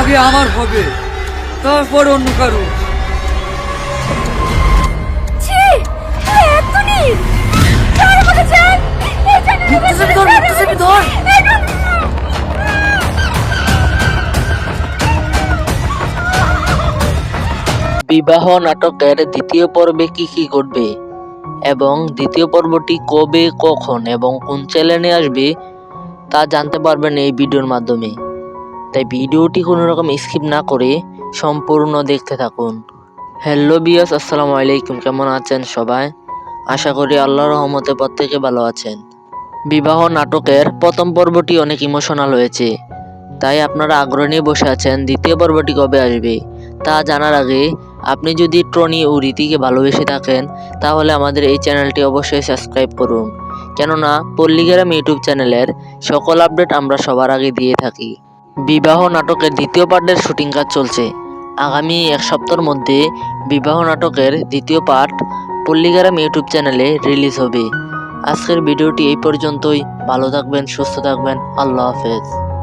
আগে আমার হবে। তারপর অন্য কারও। বিবাহ নাটকের দ্বিতীয় পর্বে কি কি ঘটবে? এবং দ্বিতীয় পর্বটি কবে কখন এবং কোন চ্যানেলে আসবে তা জানতে পারবেন এই ভিডিওর মাধ্যমে। তাই ভিডিওটি কোনো রকম স্কিপ না করে সম্পূর্ণ দেখতে থাকুন। হ্যালো বিয়াস আসসালামু আলাইকুম। কেমন আছেন সবাই? আশা করি আল্লাহর রহমতে প্রত্যেকে ভালো আছেন। বিবাহ নাটকের প্রথম পর্বটি অনেক ইমোশনাল হয়েছে। তাই আপনারা আগ্রহ নিয়ে বসে আছেন, দ্বিতীয় পর্বটি কবে আসবে? তা জানার আগে আপনি যদি ট্রনি ও রীতিকে ভালোবেসে থাকেন, তাহলে আমাদের এই চ্যানেলটি অবশ্যই সাবস্ক্রাইব করুন। কেননা, পল্লীগ্রাম ইউটিউব চ্যানেলের সকল আপডেট আমরা সবার আগে দিয়ে থাকি। বিবাহ নাটকের দ্বিতীয় পার্টের শুটিং কাজ চলছে। আগামী এক সপ্তাহের মধ্যে বিবাহ নাটকের দ্বিতীয় পার্ট পল্লিগারাম ইউটিউব চ্যানেলে রিলিজ হবে। আজকের ভিডিওটি এই পর্যন্তই। ভালো থাকবেন, সুস্থ থাকবেন। আল্লাহ হাফেজ।